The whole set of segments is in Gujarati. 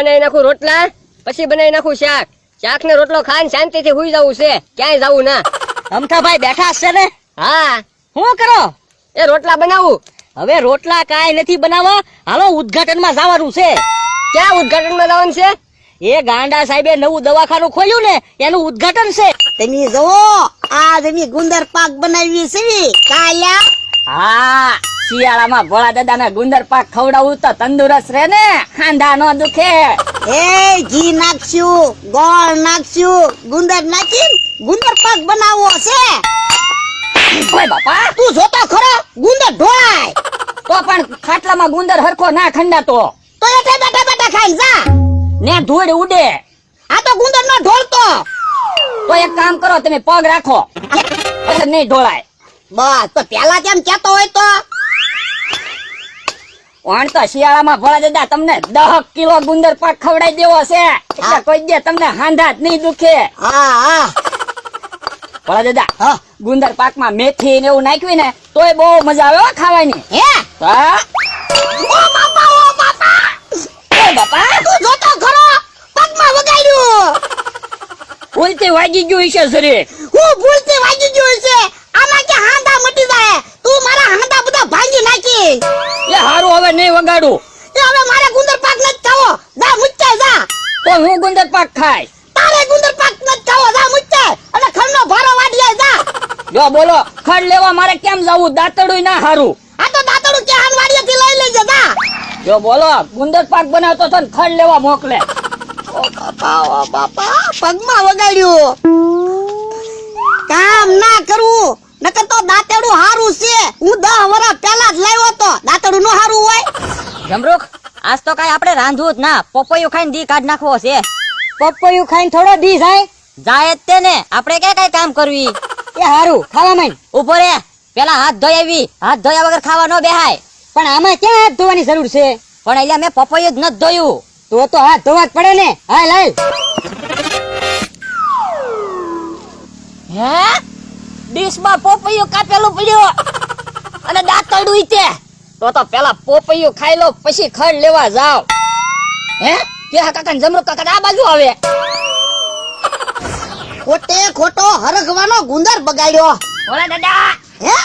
બનાવી નાખું રોટલા પછી બનાવી નાખું શાક. શાક ને રોટલો ખાઈને શાંતિથી હુઈ જવું છે. ક્યાંય જવું ના. અમથાભાઈ બેઠા છે ને? હા. શું કરો? એ રોટલા બનાવું. હવે રોટલા કાંઈ નથી બનાવવા હાલો ઉદઘાટનમાં જવાનું છે. ક્યાં ઉદઘાટનમાં જવાનું છે? એ ગાંડા સાહેબે નવું દવાખાનું ખોલ્યું ને એનું ઉદઘાટન છે. તમે જુઓ આજ એની ગુંદર પાક બનાવી છે કાલ્યા? હા. શિયાળામાં ભોળા દાદાને ગુંદર પાક ખવડાવું તો તંદુરસ્ત રહે ને. ખાંધા નો દુખે. એ ઘી નાખશું ગોળ નાખશું ગુંદર નાખી ગુંદર પાક બનાવવો છે. ઓય બાપા. તું જોતો ખરો ગુંદર ઢોળાય. તો પણ ખાટલામાં ગુંદર હરખો ના ખંડાતો. તો એટલે બેઠા બેઠા ખાઈ જા. ને ધૂળ ઉડે. આ તો ગુંદર નો ઢોળતો. તો એક કામ કરો તમે પગ રાખો. નહીં ઢોળાય. બસ તો પેલા કેમ કેતો હોય તો. પણ તો શિયાળામાં ભોળા દાદા તમને દહ કિલો ગુંદર પાક ખવડાવી દેવો છે. એટલે કોઈ દે તમને હાંધા જ નહીં દુખે. હા હા. ભોળા દાદા ગુંદર પાકમાં મેથી ને એવું નાખ્યું ને તોય બહુ મજા આવે ખાવાની. હે? ઓ બાપા તું જોતો ખરો. પગમાં વગાડ્યું. ભૂલથી વાગી ગયું છે શરીર. હું ભૂલથી વાગી ગયું છે આમાં કે હાંધા મટી જાય? તું મારા હાંધા બધા ભાંગી હારું નહીં વગાડું. એ હવે મારે ગુંદર પાક નથી ખાવો. જા મુચ્ચે જા. તો હું ગુંદર પાક ખાય? તારે ગુંદર પાક નથી ખાવો. જા મુચ્ચે અને ખડનો ભારો વાડીએ જા. જો બોલો ખડ લેવા મારે કેમ જવું? દાંતડું ના હારું. આ તો દાતડું કે હાન વાડીએથી લઈ લેજે જા. જો બોલો ગુંદર પાક બનાવતો તો ને ખડ લેવા મોકલે. ઓ બાપા ઓ બાપા પગમાં વગાડ્યું. કામ ના કરવું નકર તો દાંતેડું હારું છે. હું દહ વર્ષ પહેલા જ લાવ્યો તો દાંતેડું નો હારું હોય. જમરૂખ આજ તો કાઈ આપણે રાંધવું જ ના. પપૈયું ખાઈને દી કાઢ નાખવો છે. પપૈયું ખાઈને થોડો દી જાય. જાય જ તે ને આપણે કે કઈ કામ કરવી? એ હારું ખાવા માંડ. ઊભો રે. પેલા હાથ ધોઈ આવી. હાથ ધોયા વગર ખાવા ન બેહાય. પણ આમાં ક્યાં હાથ ધોવાની જરૂર છે? પણ એટલે મેં પપૈયું જ નથી ધોયું. તો તો હાથ ધોવા જ પડે ને. હાલ હાલ. હે? ડીશમાં પોપૈયું કાપેલું પડ્યું. અને દાંતડું તે. તો તો પેલા પોપૈયું ખાઈ લો પછી ખડ લેવા જાવ હે? કે કાકા ને કાકા આ બાજુ આવે. ખોટે ખોટો હરખવાનો ગુંદર બગાડ્યો. ઓલા દાદા. હે?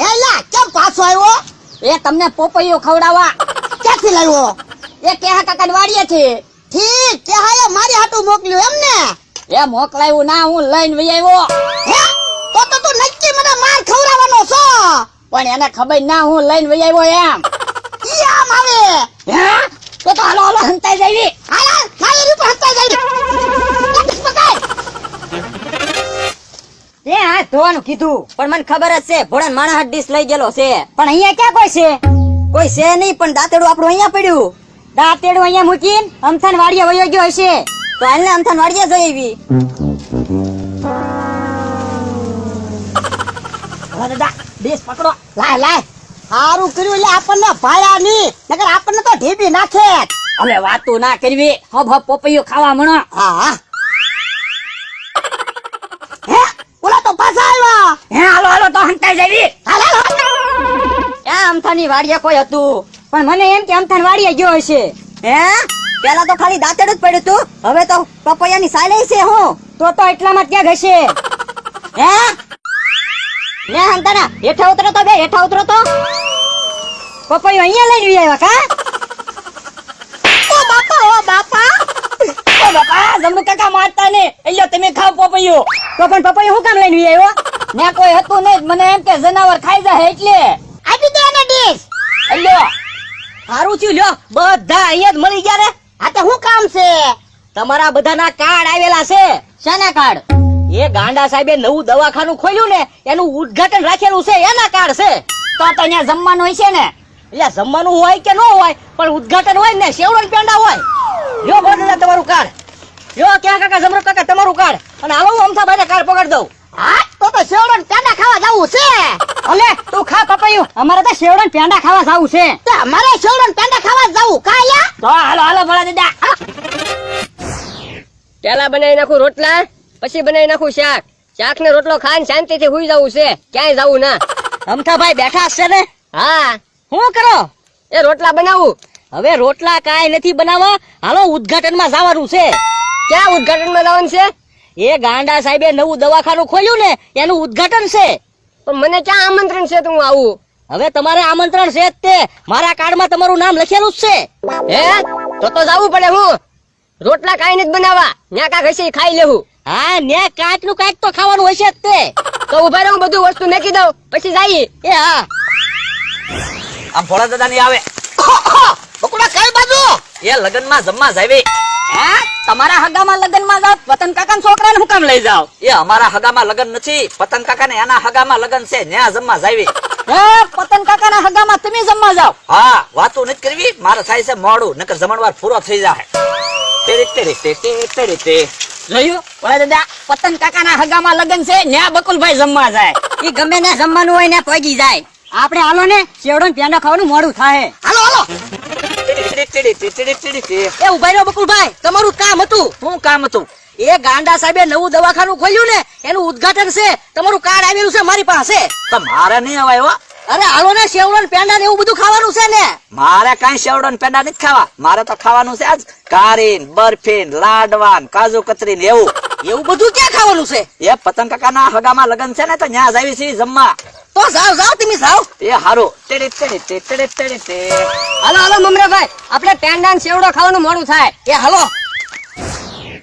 હે લા કેમ પાછો આવ્યો? એ તમને પોપૈયું ખવડાવવા. ક્યાંથી લાવ્યો? એ કે કાકા વાડીએ છે ઠીક તે હાય મારી હાટું મોકલ્યું એમ ને એ મોકલાયું ના હું લઈને વઈ આવ્યો. હે તો તો તું નક્કી મને માર ખવડાવવાનો છો પણ એને ખબર ના હું લઈને વઈ આવ્યો એમ. ઈ આમ આવે. હે? તો તો હાલો હાલો હંતાઈ જાવી. હાલ હાલ મારી રૂપ હસતા જાય પકડ તે હાથ ધોવાનું કીધું. પણ મને ખબર જ છે ભોળા માણસ ડીશ લઈ ગયેલો છે. પણ અહીંયા ક્યાં કોઈ છે? કોઈ છે નહીં પણ દાંતેડું આપણું અહીંયા પડ્યું. દાંતેડું અહીંયા મૂકીને અમથાન વાડીએ વયો ગયો હશે. તો હાલને અમથાન વાડીએ જઈ આવી. ડીશ પકડો. લાય લાય. સારું કર્યું એટલે આપણને ભાયા ની નકર આપણને તો ઢીબી નાખે હવે વાતો ના કરવી. હબ હબ પોપૈયો ખાવા મણો. હા. હા? હે ઓલા તો પાછા આવ્યા. હે હાલો હાલો તો હંતાઈ જાવી. હાલો હાલો એ અમથાની વાડીએ કોઈ હતું. પણ મને એમ કે અમથાન વાડીએ ગયો હશે. હે? પેલા તો ખાલી દાંતેડ જ પડ્યું તું. હવે તો પપૈયાની સાલે છે હું. તો તો એટલામાં ક્યાં ઘસે હે? લે હંતાના હેઠા ઉતરો તો બે હેઠા ઉતરો તો. પપૈયો અહીંયા લઈને આવ્યા કા? ઓ બાપા ઓ બાપા. ઓ બાપા જમણું કાકા મારતા ને એટલે તમે ખાવ પપૈયો. તો પણ પપૈયો હું કામ લઈને આવ્યો? ને કોઈ હતું નહીં. મને એમ કે જનાવર ખાઈ જાય એટલે. આપી દે ને ડીશ અલ્યો હારું થયું લ્યો. બધા અહીંયા જ મળી ગયા ને આ તો શું કામ છે? તમારા બધાના કાર્ડ આવેલા છે. શાના કાર્ડ એ ગાંડા સાહેબે નવું દવાખાનું ખોલ્યું ને એનું ઉદ્ઘાટન રાખેલું છે એના કાર્ડ છે. તો તો અહીંયા જમવાનું હોય છે ને? એટલે જમવાનું હોય કે ન હોય પણ ઉદ્ઘાટન હોય ને સેવડો પેંડા હોય. યો બોલ તમારું કાર્ડ યો ક્યાં કાકા જમરો કાકા તમારું કાર્ડ અને હાલો હું અમથા ભાઈને કાર્ડ પકડ દઉં. હા તો તો શેવડો પેંડા ખાવા જવું છે. અલે તું ખા પપૈયું. અમારે તો સેવડો પેંડા ખાવા જાવું છે. તો અમારે શેવડો પેંડા ખાવા જવું. કાયા તો હાલો હાલો ભલા દાદા. પેલા બનાવી નાખું રોટલા. પછી બનાવી નાખું શાક. શાક ને રોટલો ખાઈને શાંતિથી હુઈ જવું છે. ક્યાંય જવું ના. અમથા ભાઈ બેઠા છે ને? હા. શું કરો? એ રોટલા બનાવું. હવે રોટલા કાંઈ નથી બનાવવા. હાલો ઉદ્ઘાટનમાં જવાનું છે. ક્યાં ઉદઘાટનમાં જવાનું છે? એ ગાંડા સાહેબે નવું દવાખાનું ખોલ્યું ને એનું ઉદ્ઘાટન છે. પણ મને ક્યાં આમંત્રણ છે તો હું આવું? હવે તમારે આમંત્રણ છે જ તે. મારા કાર્ડમાં તમારું નામ લખેલું જ છે. હે? તો તો જવું પડે હું. રોટલા કાંઈ નથી બનાવવા. ન્યા કાંઈ હશે ખાઈ લેવું. હા ને કાચનું કાચ તો ખાવાનું હશે જ તે. તો ઊભા રહો બધું વસ્તુ મેકી દઉં. પછી જઈએ એ હા. આમ ભોળા દાદા ની આવે. બકુડા કઈ બાજુ? એ લગનમાં જમવા જાવી હા? તમારા હગામાં લગ્નમાં જાવ પતંગ કાકા છોકરાને હું કામ લઈ જાવ એ અમારા હગામાં લગન નથી. પતંગ કાકા ને એના હગામાં લગન છે. ન્યા જમવા જાવી હે કાકા ના હગામાં તમે જમવા જાવ હા વાતો નથી કરવી. મારે થાય છે મોડું નકર જમણવાર પૂરો થઈ જાય જોયું? ઓલા દાદા પતન કાકાના હગામાં લગ્ન છે ન્યા બકુલભાઈ જમવા જાય. ઈ ગમે ને જમવાનું હોય ને પગી જાય. આપણે હાલો ને શેવડો પ્યાંડા ખાવાનું મોડું થાય. હાલો હાલો. એ ઉભાઈ રહ્યો બકુલભાઈ તમારું કામ હતું. શું કામ હતું? એ ગાંડા સાહેબે નવું દવાખાનું ખોલ્યું ને એનું ઉદ્ઘાટન છે. તમારું કાર્ડ આવેલું છે મારી પાસે. તમારે નહીં અવાય અરે હાલો ને શેવડો ને પેંડા ને એવું બધું ખાવાનું છે ને? મારે કઈ સેવડો ને પેંડા નથી ખાવા. મારે તો ખાવાનું છે આજ કારીન બરફીન લાડવાન કાજુ કતરી ને એવું. એવું બધું ક્યાં ખાવાનું છે? એ પતંગ કાકા ના હગામાં લગન છે ને તો ન્યા જાવી છે જમવા. તો જાવ જાવ તમે જાવ એ હારું. ટેડે ટેડે ટેડે ટેડે ટે હાલો હાલો મમરાભાઈ આપણે પેંડા ને સેવડો ખાવાનું મોડું થાય. એ હાલો.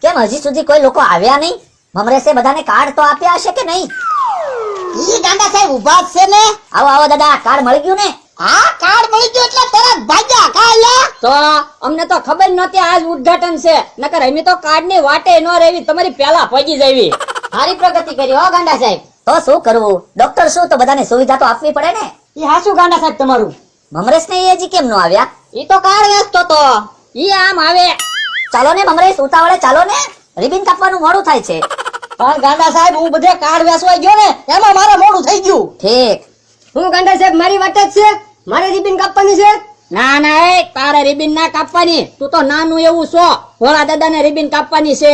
કેમ હજી સુધી કોઈ લોકો આવ્યા નહીં? મમરેસે બધાને કાર્ડ તો આપ્યા હશે કે નહીં? ઈ ગાંડા સાહેબ ઊભા છે ને? આવો આવો દાદા કાર્ડ મળી ગયું ને? હા કાર્ડ મળી ગયું એટલે તરત ભાગ્યા કાલે તો અમને તો ખબર નહોતી આજ ઉદ્ઘાટન છે. નકર અમે તો કાર્ડની વાટે ન રહેવી તમારી પેલા પહોંચી જવી સારી પ્રગતિ કરી હો ગાંડા સાહેબ. તો શું કરવું? ડોક્ટર શું? તો બધાને સુવિધા તો આપવી પડે ને? એ હાસુ ગાંડા સાહેબ તમારું. મમરેશ ને હજી કેમ નો આવ્યા? ઈ તો કાર્ડ વેચતો તો ઈ આમ આવે. ચાલો ને મમરેશ ઉતાવળે ચાલો ને. રિબિન કાપવાનું મોડું થાય છે. પણ ગાંડા સાહેબ હું બધે કાર્ડ વેચવા ગયો ને એમાં મારા મોડું થઈ ગયું. ઠીક. હું ગાંડા સાહેબ મારી વાત જ છે? મારે રિબિન કાપવાની છે? ના ના એ તારે રિબિન ના કાપવાની. તું તો નાનું એવું છો. ભોળા દાદા ને રિબિન કાપવાની છે.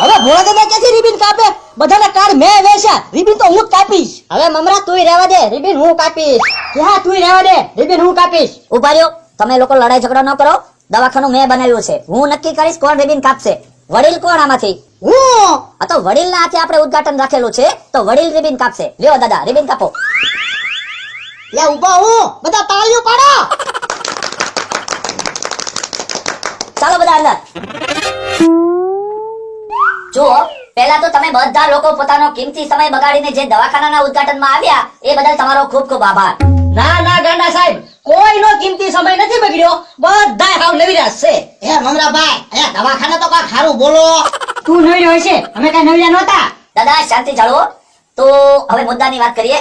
હવે ભોળા દાદા ક્યાંથી રિબિન કાપે? બધાના કાર્ડ મેં વેચ્યા. રિબિન તો હું જ કાપીશ. હવે મમરા તું રહેવા દે રિબિન હું કાપીશ. હા તુંય રહેવા દે રિબિન હું કાપીશ. ઊભા રહ્યો. તમે લોકો લડાઈ ઝઘડો ન કરો. દવાખાનું મેં બનાવ્યું છે. હું નક્કી કરીશ કોણ રિબિન કાપશે. વડીલ કોણ આમાંથી? હું! આ તો વડીલ ના હાથે આપણે ઉદ્ઘાટન રાખેલું છે તો વડીલ રિબિન કાપશે. લ્યો દાદા રિબિન કાપો. લે ઊભો હું! બધા તાળીઓ પાડો! ચાલો બધા અંદર. જુઓ પહેલા તો તમે બધા લોકો પોતાનો કિંમતી સમય બગાડીને જે દવાખાનાના ઉદ્ઘાટનમાં આવ્યા એ બદલ તમારો ખૂબ ખૂબ આભાર. ના ના ગાંડા સાહેબ. કોઈનો કિંમતી સમય નથી બગડ્યો. બધા હાવ નવીરાશ છે. એ મમરાભાઈ અહીંયા દવાખાને તો કાંઈક ખારું બોલો. તું નવી હોય છે. અમે કઈ નવીરા નહોતા. દાદા શાંતિ જાળવો. તો હવે મુદ્દાની વાત કરીએ.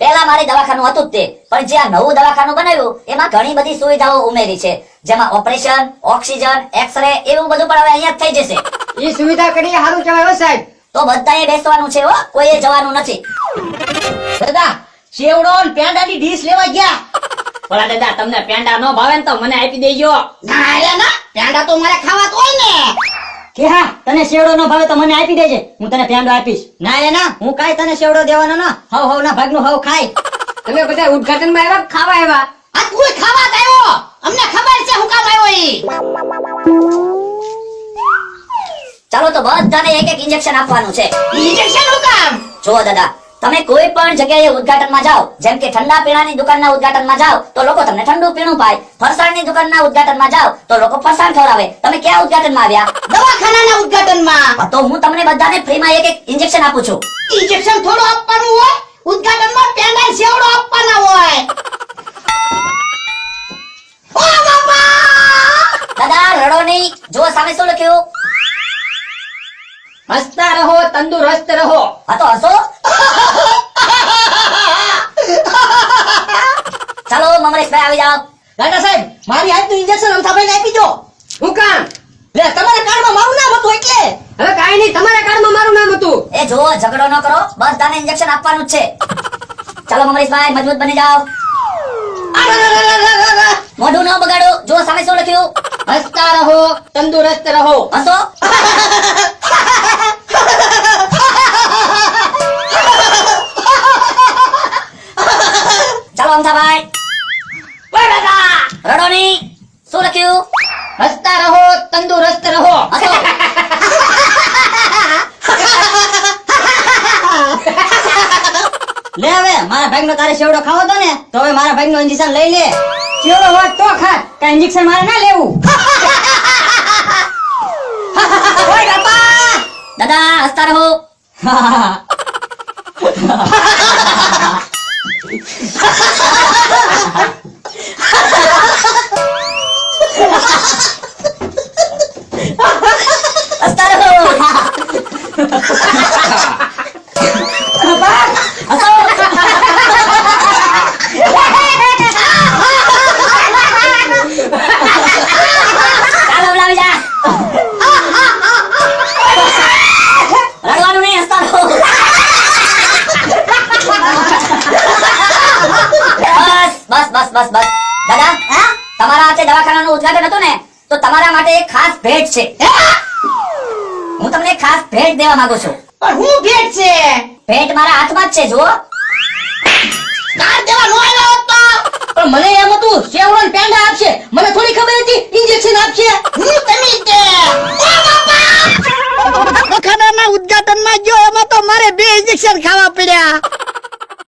પહેલા મારે દવાખાનું હતું જ તે. પણ જે આ નવું દવાખાનું બનાવ્યું એમાં ઘણી બધી સુવિધાઓ ઉમેરી છે. જેમાં ઓપરેશન ઓક્સિજન એક્સરે એવું બધું પણ હવે અહીંયા થઈ જશે. એ સુવિધા કરી સારું કહેવાય સાહેબ. તો બધાએ બેસવાનું છે હો કોઈએ જવાનું નથી. દાદા શેવડો પેંડાની ડીશ લેવા ગયા. ભલા દાદા તમને પેંડા નો ભાવે ને તો મને આપી દેજો. ના એટલે ના પેંડા તો મારે ખાવા તો હોય ને. કે હા તને શેવડો નો ભાવે તો મને આપી દેજે. હું તને પેંડો આપીશ. ના રે ના હું કાઈ તને શેવડો દેવાનો ના. હવ હવ ના ભાગનું હવ ખાય. તમે બધા ઉદઘાટનમાં આવ્યા ખાવા આવ્યા? આ તું ખાવા જ આવ્યો. અમને ખબર છે હું કામ આવ્યો ઈ. ચાલો તો બધાને એક એક ઇન્જેક્શન આપવાનું છે. ઇન્જેક્શન હું કામ? જો દાદા તમે કોઈ પણ જગ્યાએ ઉદઘાટનમાં જાઓ જેમ કે ઠંડા પીણાની દુકાનના ઉદઘાટનમાં જાઓ તો લોકો તમને ઠંડુ પીણું પાય. ફરસાણની દુકાનના ઉદઘાટનમાં જાઓ તો લોકો ફરસાણ ખવડાવે. તમે ક્યાં ઉદઘાટનમાં આવ્યા? દવાખાનાના ઉદઘાટનમાં. તો હું તમને બધાને ફ્રીમાં એક એક ઇન્જેક્શન આપું છું. ઇન્જેક્શન થોડું આપવાનું હોય ઉદઘાટનમાં પેંડા સેવડો આપવાના હોય. દાદા રડો નહીં. જો સામે શું લખ્યું? હસતા રહો તંદુરસ્ત રહો. આ તો હસો. ચાલો મમરેશભાઈ આવી જાઓ. દાદા સાહેબ મારી હાથનું ઇન્જેક્શન અમથાભાઈને આપી દો. હું કામ? લે તમારા કાર્ડમાં મારું નામ હતું એટલે. હવે કાઈ નહીં તમારા કાર્ડમાં મારું નામ હતું. એ જો ઝઘડો ન કરો. બસ તને ઇન્જેક્શન આપવાનું જ છે. ચાલો મમરેશભાઈ મજબૂત બની જાઓ. મોઢું ન બગાડો. જો સામે શું લખ્યું? હસતા રહો તંદુરસ્ત રહો. હસો. ચાલો અમથાભાઈ રડો નહીં શું લખ્યું રસ્તા રહો તંદુરસ્ત રહો લે હવે મારા ભાઈ નો તારે શેવડો ખાવો તો ને તો હવે મારા ભાઈ નું ઇન્જેક્શન લઈ લે શેવડો હોત તો ખા કા ઇન્જેક્શન મારે ના લેવું ઓય બાપા દાદા હસતા રહો તમારા ઉદઘાટન હતું ને તો તમારા માટે એક ખાસ ભેટ છે. હું? તમને ખાસ ભેટ દેવા માંગુ છું. પણ હું ભેટ છે? ભેટ મારા હાથમાં જ છે જુઓ. કાર દેવા નો આવ્યો હતો પણ મને એમ હતું શેવડો ને પેંડા આપશે. મને થોડી ખબર હતી ઇન્જેક્શન આપશે. હું તમે તે? દવાખાનાના ઉદ્ઘાટનમાં ગયો એમાં તો મારે બે ઇન્જેક્શન ખાવા પડ્યા.